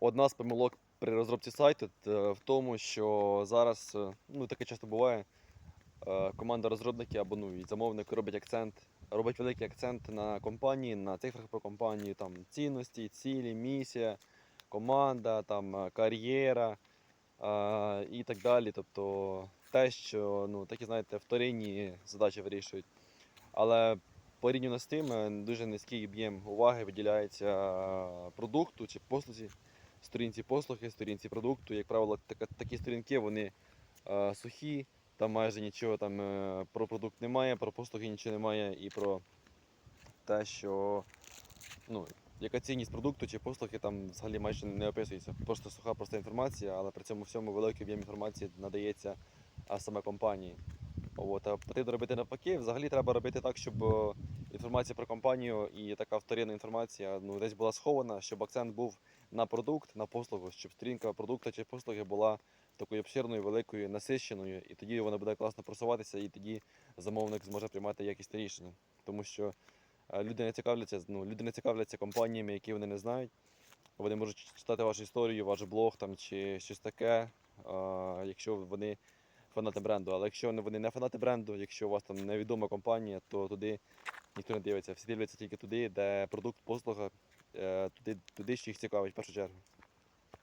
Одна з помилок при розробці сайту е, в тому, що зараз, е, ну таке часто буває, е, команда розробників або ну, і замовник робить акцент, робить великий акцент на компанії, на цифрах про компанію, там цінності, цілі, місія, команда, там кар'єра і так далі. Тобто те, що ну, такі, знаєте, вторинні задачі вирішують. Але порівняно з тим, дуже низький об'єм уваги виділяється продукту чи послузі, сторінці послуги, сторінці продукту. Як правило, такі сторінки вони е, сухі, там майже нічого там е, про продукт немає, про послуги нічого немає і про те, що ну, яка цінність продукту чи послуги там взагалі майже не описується. Просто суха проста інформація, але при цьому всьому великий об'єм інформації надається саме компанії. От, а потрібно робити навпаки. Взагалі треба робити так, щоб е, інформація про компанію і така вторинна інформація ну, десь була схована, щоб акцент був на продукт, на послугу, щоб сторінка продукту чи послуги була такою обширною, великою, насищеною, і тоді вона буде класно просуватися, і тоді замовник зможе приймати якісне рішення. Тому що е, люди не цікавляться, ну, люди не цікавляться компаніями, які вони не знають. Вони можуть читати вашу історію, ваш блог там, чи щось таке, е, якщо вони фанати бренду. Але якщо вони не фанати бренду, якщо у вас там невідома компанія, то туди ніхто не дивиться. Всі дивляться тільки туди, де продукт, послуга, е, туди, туди що їх цікавить в першу чергу.